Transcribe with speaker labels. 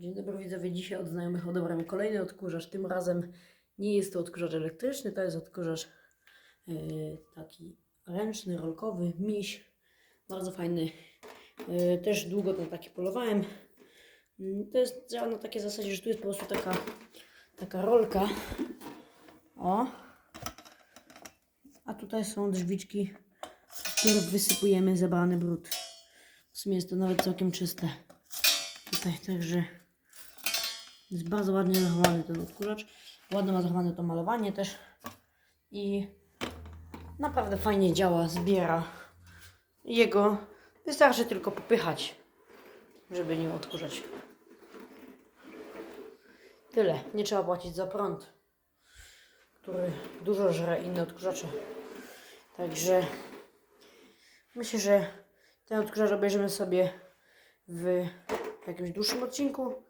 Speaker 1: Dzień dobry widzowie, dzisiaj od znajomych odebrałem kolejny odkurzacz. Tym razem nie jest to odkurzacz elektryczny, to jest odkurzacz yy, taki ręczny, rolkowy, miś. Bardzo fajny. Yy, też długo na taki polowałem. Yy, to jest działa na takiej zasadzie, że tu jest po prostu taka, taka rolka. O. A tutaj są drzwiczki, w których wysypujemy zebrany brud. W sumie jest to nawet całkiem czyste. Tutaj także jest bardzo ładnie zachowany ten odkurzacz. Ładnie ma zachowane to malowanie też. I naprawdę fajnie działa, zbiera. Jego wystarczy tylko popychać, żeby nim odkurzać. Tyle. Nie trzeba płacić za prąd, który dużo żre inne odkurzacze. Także myślę, że ten odkurzacz obejrzymy sobie w jakimś dłuższym odcinku.